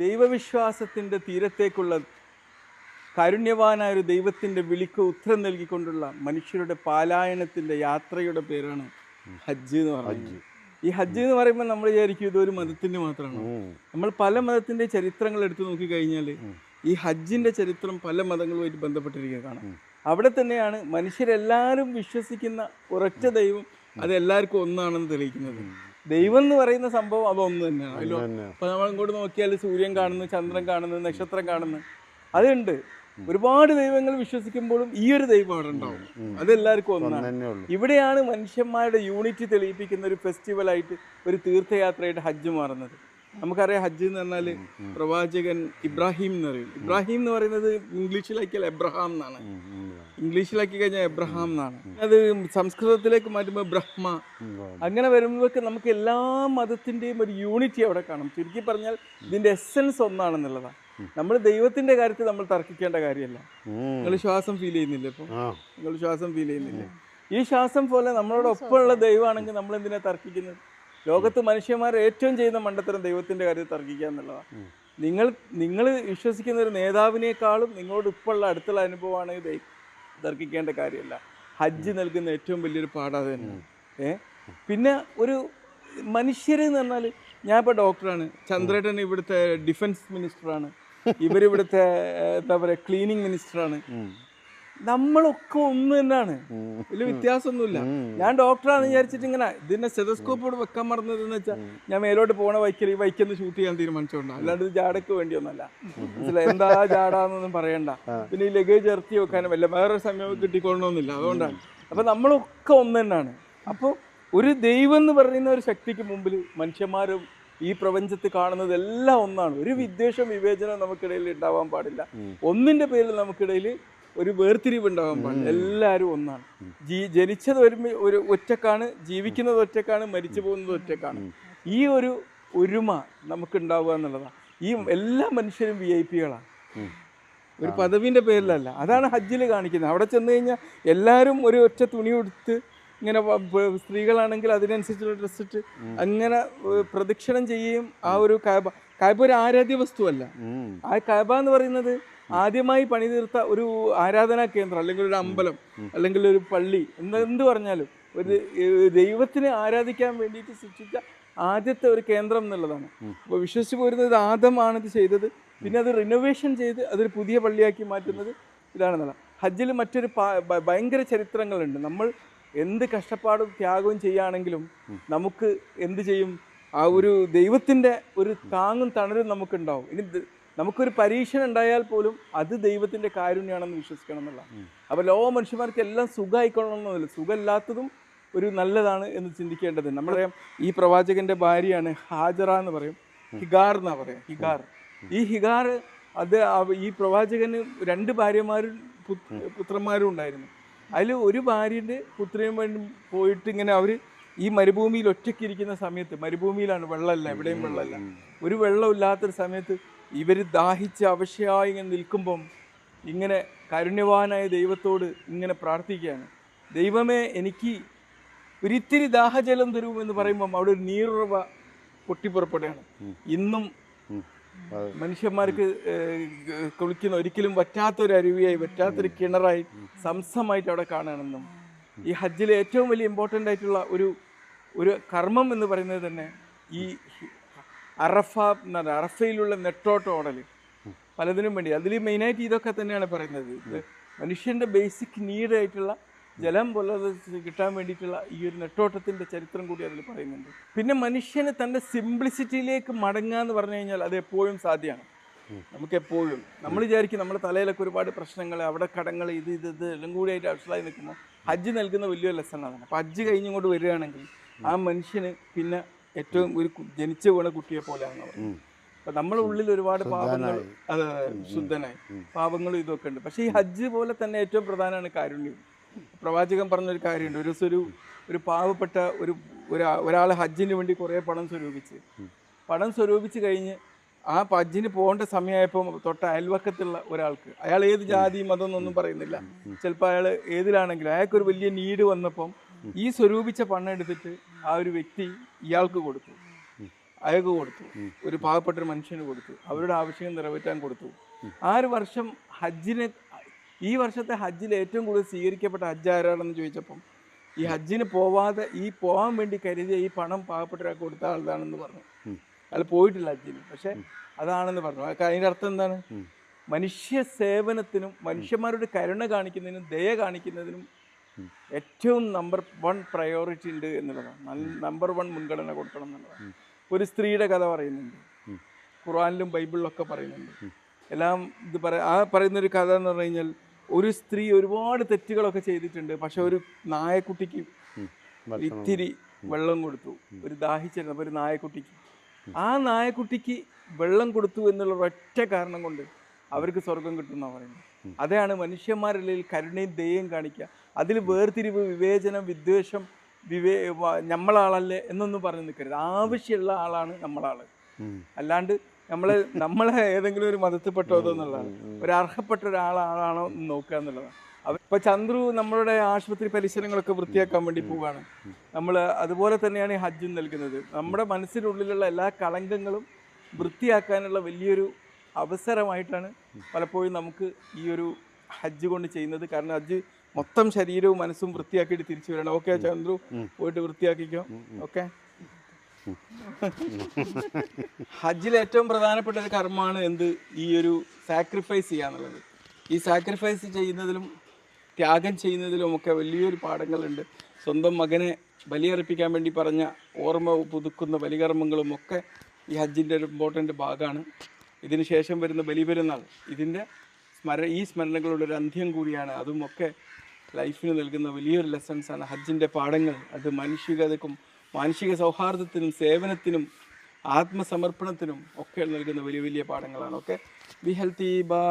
ദൈവവിശ്വാസത്തിന്റെ തീരത്തേക്കുള്ള കാരുണ്യവാനായ ഒരു ദൈവത്തിന്റെ വിളിക്ക് ഉത്തരം നൽകിക്കൊണ്ടുള്ള മനുഷ്യരുടെ പാലായനത്തിന്റെ യാത്രയുടെ പേരാണ് ഹജ്ജ് എന്ന് പറയുന്നത്. ഈ ഹജ്ജ് എന്ന് പറയുമ്പോൾ നമ്മൾ വിചാരിക്കും ഇതൊരു മതത്തിന്റെ മാത്രമാണ്. നമ്മൾ പല മതത്തിന്റെ ചരിത്രങ്ങൾ എടുത്തു നോക്കിക്കഴിഞ്ഞാൽ ഈ ഹജ്ജിന്റെ ചരിത്രം പല മതങ്ങളുമായിട്ട് ബന്ധപ്പെട്ടിരിക്കുക കാണാം. അവിടെ തന്നെയാണ് മനുഷ്യരെല്ലാവരും വിശ്വസിക്കുന്ന ഉറച്ച ദൈവം അത് എല്ലാവർക്കും ഒന്നാണെന്ന് തെളിയിക്കുന്നത്. ദൈവം എന്ന് പറയുന്ന സംഭവം അതൊന്ന് തന്നെയാണ്. അതിലോ അപ്പൊ നമ്മൾ ഇങ്ങോട്ട് നോക്കിയാൽ സൂര്യൻ കാണുന്നു ചന്ദ്രൻ കാണുന്നു നക്ഷത്രം കാണുന്നു. അതുണ്ട്. ഒരുപാട് ദൈവങ്ങൾ വിശ്വസിക്കുമ്പോഴും ഈ ഒരു ദൈവം അവിടെ ഉണ്ടാവും. അതെല്ലാവർക്കും ഒന്നാണ്. ഇവിടെയാണ് മനുഷ്യന്മാരുടെ യൂണിറ്റി തെളിയിപ്പിക്കുന്ന ഒരു ഫെസ്റ്റിവൽ ആയിട്ട് ഒരു തീർത്ഥയാത്രയായിട്ട് ഹജ്ജ് മാറുന്നത്. നമുക്കറിയാം ഹജ്ജ് എന്ന് പറഞ്ഞാൽ പ്രവാചകൻ ഇബ്രാഹിം എന്ന് പറയും. ഇബ്രാഹിം എന്ന് പറയുന്നത് ഇംഗ്ലീഷിലാക്കിയാൽ എബ്രഹാം എന്നാണ്. ഇംഗ്ലീഷിലാക്കി കഴിഞ്ഞാൽ എബ്രഹാം എന്നാണ്. അത് സംസ്കൃതത്തിലേക്ക് മാറ്റുമ്പോൾ ബ്രഹ്മ. അങ്ങനെ വരുമ്പോഴൊക്കെ നമുക്ക് എല്ലാ മതത്തിന്റെയും ഒരു യൂണിറ്റി അവിടെ കാണും. ചുരുക്കി പറഞ്ഞാൽ ഇതിന്റെ എസെൻസ് ഒന്നാണെന്നുള്ളതാണ്. നമ്മൾ ദൈവത്തിന്റെ കാര്യത്തിൽ നമ്മൾ തർക്കിക്കേണ്ട കാര്യമല്ല. നിങ്ങൾ ശ്വാസം ഫീൽ ചെയ്യുന്നില്ലേ ഇപ്പോൾ നിങ്ങൾ ശ്വാസം ഫീൽ ചെയ്യുന്നില്ലേ? ഈ ശ്വാസം പോലെ നമ്മളോട് ഒപ്പമുള്ള ദൈവമാണെങ്കിൽ നമ്മൾ എന്തിനാ തർക്കിക്കുന്നത്? ലോകത്ത് മനുഷ്യന്മാർ ഏറ്റവും ചെയ്യുന്ന മണ്ടത്തരം ദൈവത്തിന്റെ കാര്യത്തിൽ തർക്കിക്കുക എന്നുള്ളതാണ്. നിങ്ങൾ നിങ്ങൾ വിശ്വസിക്കുന്ന ഒരു നേതാവിനേക്കാളും നിങ്ങളോട് ഇപ്പോഴുള്ള അടുത്തുള്ള അനുഭവമാണ് ദൈ- തർക്കിക്കേണ്ട കാര്യമല്ല. ഹജ്ജ് നൽകുന്ന ഏറ്റവും വലിയൊരു പാഠം അത് തന്നെയാണ് ഏ? പിന്നെ ഒരു മനുഷ്യർ എന്ന് പറഞ്ഞാൽ ഞാൻ ഇപ്പോൾ ഡോക്ടറാണ്. ചന്ദ്രേട്ടൻ ഇവിടുത്തെ ഡിഫൻസ് മിനിസ്റ്ററാണ്. ഇവരിവിടുത്തെ എന്താ പറയുക ക്ലീനിങ് മിനിസ്റ്ററാണ്. നമ്മളൊക്കെ ഒന്ന് തന്നെയാണ്. വലിയ വ്യത്യാസമൊന്നുമില്ല. ഞാൻ ഡോക്ടറാണെന്ന് വിചാരിച്ചിട്ട് ഇങ്ങനെ ഇതിന്റെ സ്റ്റെതസ്കോപ്പോട് വെക്കാൻ മറന്നതെന്ന് വെച്ചാൽ ഞാൻ മേലോട്ട് പോണ വൈക്കൽ ഈ വൈക്കെന്ന് ഷൂട്ട് ചെയ്യാൻ തീരുമാനിച്ചോണ്ടാ. അല്ലാണ്ട് ഇത് ജാടക്ക് വേണ്ടിയൊന്നല്ല മനസ്സിലായി? എന്താ ജാടാന്നൊന്നും പറയണ്ട. പിന്നെ ഈ ലഗേജ് ഇറക്കി വെക്കാനും വല്ല വേറെ സമയം കിട്ടിക്കൊള്ളണമെന്നില്ല അതുകൊണ്ടാണ് അപ്പൊ നമ്മളൊക്കെ ഒന്ന് തന്നെയാണ്. അപ്പോൾ ഒരു ദൈവം എന്ന് പറയുന്ന ഒരു ശക്തിക്ക് മുമ്പിൽ മനുഷ്യന്മാരും ഈ പ്രപഞ്ചത്തിൽ കാണുന്നത് എല്ലാം ഒന്നാണ്. ഒരു വിദ്വേഷം വിവേചനം നമുക്കിടയിൽ ഉണ്ടാവാൻ പാടില്ല. ഒന്നിന്റെ പേരിൽ നമുക്കിടയിൽ ഒരു വേർതിരിവുണ്ടാകാൻ പാടില്ല. എല്ലാവരും ഒന്നാണ്. ജീ ജനിച്ചത് ഒരു ഒരു ഒറ്റക്കാണ് ജീവിക്കുന്നത് ഒറ്റക്കാണ് മരിച്ചു പോകുന്നത് ഒറ്റക്കാണ്. ഈ ഒരു ഒരുമ നമുക്ക് ഉണ്ടാവുക എന്നുള്ളതാണ്. ഈ എല്ലാ മനുഷ്യരും വി ഐ പികളാണ് ഒരു പദവിന്റെ പേരിലല്ല. അതാണ് ഹജ്ജിൽ കാണിക്കുന്നത്. അവിടെ ചെന്ന് കഴിഞ്ഞാൽ എല്ലാവരും ഒരു ഒറ്റ തുണി ഉടുത്ത് ഇങ്ങനെ സ്ത്രീകളാണെങ്കിൽ അതിനനുസരിച്ചുള്ള ഡ്രസ് ഇട്ട് അങ്ങനെ പ്രദക്ഷിണം ചെയ്യുകയും ആ ഒരു കാബ കാബ ഒരു ആരാധ്യ വസ്തുവല്ല. ആ കാബ എന്ന് പറയുന്നത് ആദ്യമായി പണിതീർത്ത ഒരു ആരാധനാ കേന്ദ്രം അല്ലെങ്കിൽ ഒരു അമ്പലം അല്ലെങ്കിൽ ഒരു പള്ളി എന്ന് എന്ത് പറഞ്ഞാലും ഒരു ദൈവത്തിനെ ആരാധിക്കാൻ വേണ്ടിയിട്ട് സൃഷ്ടിച്ച ആദ്യത്തെ ഒരു കേന്ദ്രം എന്നുള്ളതാണ്. അപ്പോൾ വിശ്വസിച്ച് പോരുന്നത് ആദമാണ് ഇത് ചെയ്തത്. പിന്നെ അത് റിനോവേഷൻ ചെയ്ത് അതൊരു പുതിയ പള്ളിയാക്കി മാറ്റുന്നത് ഇതാണെന്നുള്ള ഹജ്ജിൽ മറ്റൊരു ഭയങ്കര ചരിത്രങ്ങളുണ്ട്. നമ്മൾ എന്ത് കഷ്ടപ്പാടും ത്യാഗവും ചെയ്യുകയാണെങ്കിലും നമുക്ക് എന്ത് ചെയ്യും? ആ ഒരു ദൈവത്തിന്റെ ഒരു താങ്ങും തണലും നമുക്കുണ്ടാവും. ഇനി നമുക്കൊരു പരീക്ഷണം ഉണ്ടായാൽ പോലും അത് ദൈവത്തിന്റെ കാരുണ്യമാണെന്ന് വിശ്വസിക്കണം എന്നുള്ള അപ്പോൾ ലോക മനുഷ്യന്മാർക്ക് എല്ലാം സുഖമായിക്കൊള്ളണമെന്നില്ല സുഖമില്ലാത്തതും ഒരു നല്ലതാണ് എന്ന് ചിന്തിക്കേണ്ടത്. നമ്മളറിയാം ഈ പ്രവാചകന്റെ ഭാര്യയാണ് ഹാജറ എന്ന് പറയും. ഹിഗാർ എന്നാ പറയാം ഹിഗാർ. ഈ ഹിഗാർ അത് ഈ പ്രവാചകന് രണ്ട് ഭാര്യമാരും പുത്രന്മാരും ഉണ്ടായിരുന്നു. അതിൽ ഒരു ഭാര്യന്റെ പുത്രയും വേണ്ടി പോയിട്ട് ഇങ്ങനെ അവർ ഈ മരുഭൂമിയിൽ ഒറ്റയ്ക്ക് ഇരിക്കുന്ന സമയത്ത് മരുഭൂമിയിലാണ് വെള്ളമല്ല എവിടെയും വെള്ളമല്ല. ഒരു വെള്ളമില്ലാത്തൊരു സമയത്ത് ഇവർ ദാഹിച്ച് അവശയായി ഇങ്ങനെ നിൽക്കുമ്പം ഇങ്ങനെ കരുണ്യവാനായ ദൈവത്തോട് ഇങ്ങനെ പ്രാർത്ഥിക്കുകയാണ്. ദൈവമേ എനിക്ക് ഒരിത്തിരി ദാഹജലം തരുമെന്ന് പറയുമ്പം അവിടെ ഒരു നീറുറവ പൊട്ടിപ്പുറപ്പെടുകയാണ്. ഇന്നും മനുഷ്യന്മാർക്ക് കുളിക്കുന്ന ഒരിക്കലും വറ്റാത്തൊരു അരുവിയായി വറ്റാത്തൊരു കിണറായി സംസമായിട്ട് അവിടെ കാണണമെന്നും ഈ ഹജ്ജിലെ ഏറ്റവും വലിയ ഇമ്പോർട്ടന്റ് ആയിട്ടുള്ള ഒരു ഒരു കർമ്മം എന്ന് പറയുന്നത് തന്നെ ഈ അറഫ അറഫയിലുള്ള നെട്ടോട്ട ഓടൽ പലതിനും വേണ്ടി. അതിൽ മെയിനായിട്ട് ഇതൊക്കെ തന്നെയാണ് പറയുന്നത്. മനുഷ്യന്റെ ബേസിക് നീഡായിട്ടുള്ള ജലം പോലെ കിട്ടാൻ വേണ്ടിയിട്ടുള്ള ഈ ഒരു നെട്ടോട്ടത്തിന്റെ ചരിത്രം കൂടി അതിൽ പറയുന്നുണ്ട്. പിന്നെ മനുഷ്യന് തന്റെ സിംപ്ലിസിറ്റിയിലേക്ക് മടങ്ങുക എന്ന് പറഞ്ഞു കഴിഞ്ഞാൽ അത് എപ്പോഴും സാധ്യമാണ്. നമുക്ക് എപ്പോഴും. നമ്മൾ വിചാരിക്കും നമ്മുടെ തലയിലൊക്കെ ഒരുപാട് പ്രശ്നങ്ങൾ അവിടെ കടങ്ങൾ ഇത് ഇത് ഇത് എല്ലാം കൂടി ആയിട്ട് അവശ്യമായി നിൽക്കുമ്പോൾ ഹജ്ജ് നൽകുന്ന വലിയൊരു ലെസൺ അതാണ് അപ്പോൾ ഹജ്ജ് കഴിഞ്ഞിങ്ങോട്ട് വരികയാണെങ്കിൽ ആ മനുഷ്യന് പിന്നെ ഏറ്റവും ഒരു കു- ജനിച്ചു വീണ കുട്ടിയെ പോലെയാണ് അവർ അപ്പൊ നമ്മുടെ ഉള്ളിൽ ഒരുപാട് പാപങ്ങൾ അതെ അതെ, ശുദ്ധനായി. പാപങ്ങളും ഇതൊക്കെ ഉണ്ട്. പക്ഷേ ഈ ഹജ്ജ് പോലെ തന്നെ ഏറ്റവും പ്രധാനമാണ് കാരുണ്യം. പ്രവാചകൻ പറഞ്ഞൊരു കാര്യമുണ്ട്. ഒരു ദിവസം ഒരു ഒരു പാവപ്പെട്ട ഒരു ഒരാ- ഒരാൾ ഹജ്ജിന് വേണ്ടി കുറേ പണം സ്വരൂപിച്ച്. പണം സ്വരൂപിച്ച് കഴിഞ്ഞ് ആ ഹജ്ജിന് പോകേണ്ട സമയമായപ്പോൾ തൊട്ട അയൽവക്കത്തുള്ള ഒരാൾക്ക് അയാൾ ഏത് ജാതി മതം എന്നൊന്നും പറയുന്നില്ല. ചിലപ്പോൾ അയാൾ ഏതിലാണെങ്കിലും അയാൾക്കൊരു വലിയ നീഡ് വന്നപ്പം ഈ സ്വരൂപിച്ച പണം എടുത്തിട്ട് ആ ഒരു വ്യക്തി ഇയാൾക്ക് കൊടുത്തു. അയാൾക്ക് കൊടുത്തു. ഒരു പാവപ്പെട്ട ഒരു മനുഷ്യന് കൊടുത്തു. അവരുടെ ആവശ്യം നിറവേറ്റാൻ കൊടുത്തു. ആ ഒരു വർഷം ഹജ്ജിന് ഈ വർഷത്തെ ഹജ്ജിൽ ഏറ്റവും കൂടുതൽ സ്വീകരിക്കപ്പെട്ട ഹജ്ജ് ആരാണെന്ന് ചോദിച്ചപ്പം ഈ ഹജ്ജിന് പോവാതെ ഈ പോകാൻ വേണ്ടി കരുതിയ ഈ പണം പാവപ്പെട്ട ഒരാൾക്ക് കൊടുത്ത ആളാണെന്ന് പറഞ്ഞു. അയാൾ പോയിട്ടില്ല ഹജ്ജിന്. പക്ഷെ അതാണെന്ന് പറഞ്ഞു. അതിന്റെ അർത്ഥം എന്താണ്? മനുഷ്യ സേവനത്തിനും മനുഷ്യന്മാരുടെ കരുണ കാണിക്കുന്നതിനും ദയ കാണിക്കുന്നതിനും ഏറ്റവും നമ്പർ വൺ പ്രയോറിറ്റി ഉണ്ട് എന്നുള്ളതാണ്. നമ്പർ വൺ മുൻഗണന കൊടുക്കണം എന്നുള്ളതാണ്. ഒരു സ്ത്രീയുടെ കഥ പറയുന്നുണ്ട്. ഖുറാനിലും ബൈബിളിലൊക്കെ പറയുന്നുണ്ട്. എല്ലാം ഇത് പറ ആ പറയുന്നൊരു കഥ എന്ന് പറഞ്ഞു കഴിഞ്ഞാൽ ഒരു സ്ത്രീ ഒരുപാട് തെറ്റുകളൊക്കെ ചെയ്തിട്ടുണ്ട്. പക്ഷെ ഒരു നായക്കുട്ടിക്ക് ഇത്തിരി വെള്ളം കൊടുത്തു. ഒരു ദാഹിച്ചിരുന്ന ഒരു നായക്കുട്ടിക്ക്. ആ നായക്കുട്ടിക്ക് വെള്ളം കൊടുത്തു എന്നുള്ള ഒറ്റ കാരണം കൊണ്ട് അവർക്ക് സ്വർഗം കിട്ടുന്ന പറയുന്നത്. അതാണ് മനുഷ്യന്മാരിൽ കരുണയും ദയയും കാണിക്കുക. അതിൽ വേർതിരിവ് വിവേചനം വിദ്വേഷം വിവേ നമ്മളാളല്ലേ എന്നൊന്നും പറഞ്ഞു നിൽക്കരുത്. ആവശ്യമുള്ള ആളാണ് നമ്മളാൾ അല്ലാണ്ട് നമ്മളെ നമ്മളെ ഏതെങ്കിലും ഒരു മതത്തിൽപ്പെട്ടതോ എന്നുള്ളതാണ്. ഒരു അർഹപ്പെട്ട ഒരാളാണോ എന്ന് നോക്കുക എന്നുള്ളതാണ്. ഇപ്പൊ ചന്ദ്രു നമ്മളുടെ ആശുപത്രി പരിസരങ്ങളൊക്കെ വൃത്തിയാക്കാൻ വേണ്ടി പോവുകയാണ് നമ്മൾ അതുപോലെ തന്നെയാണ് ഈ ഹജ്ജും നൽകുന്നത്. നമ്മുടെ മനസ്സിനുള്ളിലുള്ള എല്ലാ കളങ്കങ്ങളും വൃത്തിയാക്കാനുള്ള വലിയൊരു അവസരമായിട്ടാണ് പലപ്പോഴും നമുക്ക് ഈ ഒരു ഹജ്ജ് കൊണ്ട് ചെയ്യുന്നത്. കാരണം ഹജ്ജ് മൊത്തം ശരീരവും മനസ്സും വൃത്തിയാക്കിയിട്ട് തിരിച്ചു വരണം. ഓക്കെ ചന്ദ്രു? പോയിട്ട് വൃത്തിയാക്കിക്കോ. ഓക്കെ? ഹജ്ജിൽ ഏറ്റവും പ്രധാനപ്പെട്ട ഒരു കർമ്മമാണ് എന്ത്? ഈ ഒരു സാക്രിഫൈസ് ചെയ്യാന്നുള്ളത്. ഈ സാക്രിഫൈസ് ചെയ്യുന്നതിലും ത്യാഗം ചെയ്യുന്നതിലും ഒക്കെ വലിയൊരു പാഠങ്ങളുണ്ട്. സ്വന്തം മകനെ ബലിയർപ്പിക്കാൻ വേണ്ടി പറഞ്ഞ ഓർമ്മ പുതുക്കുന്ന ബലികർമ്മങ്ങളും ഒക്കെ ഈ ഹജ്ജിന്റെ ഒരു ഇമ്പോർട്ടന്റ് ഭാഗമാണ്. ഇതിന് ശേഷം വരുന്ന ബലിപെരുന്നാൾ. ഇതിന്റെ സ്മര ഈ സ്മരണകളുടെ ഒരു അന്ത്യം കൂടിയാണ്. അതുമൊക്കെ ലൈഫിന് നൽകുന്ന വലിയൊരു ലെസൺസാണ് ഹജ്ജിന്റെ പാഠങ്ങൾ അത് മാനുഷികതക്കും മാനുഷിക സൗഹാർദ്ദത്തിനും സേവനത്തിനും ആത്മസമർപ്പണത്തിനും ഒക്കെ നൽകുന്ന വലിയ വലിയ പാഠങ്ങളാണ്. Okay be healthy bye